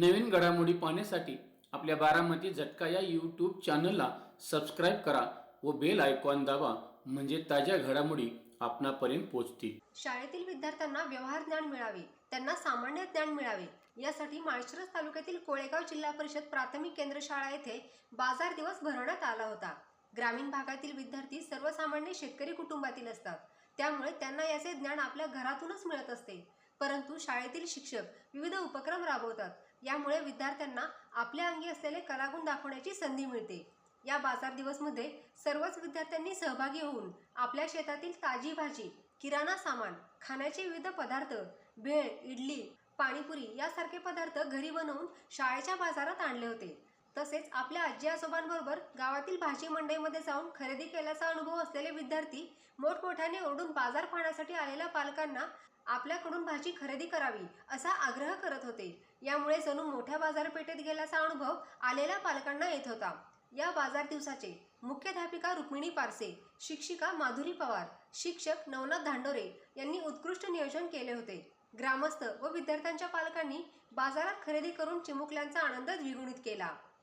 नवीन घडामोडी पाहण्यासाठी आपल्या बारामती झटका या यूट्यूब चॅनलला सबस्क्राईब करा व बेल आयकॉन दाबा म्हणजे ताज्या घडामोडी आपणापर्यंत पोहोचतील. शाळेतील विद्यार्थ्यांना व्यवहार ज्ञान मिळावे त्यांना सामान्य ज्ञान मिळावे यासाठी माळशिरस तालुक्यातील कोळेगाव जिल्हा परिषद प्राथमिक केंद्र शाळा येथे बाजार दिवस भरवण्यात आला होता. ग्रामीण भागातील विद्यार्थी सर्वसामान्य शेतकरी कुटुंबातील असतात. त्यामुळे त्यांना याचे ज्ञान आपल्या घरातूनच मिळत असते. परंतु शाळेतील शिक्षक विविध उपक्रम राबवतात. यामुळे विद्यार्थ्यांना आपल्या अंगी असलेले कलागुण दाखवण्याची संधी मिळते. या बाजार दिवसमध्ये सर्वच विद्यार्थ्यांनी सहभागी होऊन आपल्या शेतातील ताजी भाजी किराणा सामान खाण्याचे विविध पदार्थ भेळ इडली पाणीपुरी यासारखे पदार्थ घरी बनवून शाळेच्या बाजारात आणले होते. तसेच आपल्या आजी आजोबांबरोबर गावातील भाजी मंडईमध्ये जाऊन खरेदी केल्याचा अनुभव असलेले विद्यार्थी मोठमोठ्याने ओरडून बाजार पाहण्यासाठी आलेल्या पालकांना आपल्याकडून भाजी खरेदी करावी असा आग्रह करत होते. यामुळे जणू मोठ्या बाजारपेठेत गेल्याचा अनुभव आलेल्या पालकांना येत होता. या बाजार दिवसाचे मुख्याध्यापिका रुक्मिणी पारसे शिक्षिका माधुरी पवार शिक्षक नवनाथ धांडोरे यांनी उत्कृष्ट नियोजन केले होते. ग्रामस्थ व विद्यार्थ्यांच्या पालकांनी बाजारात खरेदी करून चिमुकल्यांचा आनंद द्विगुणित केला.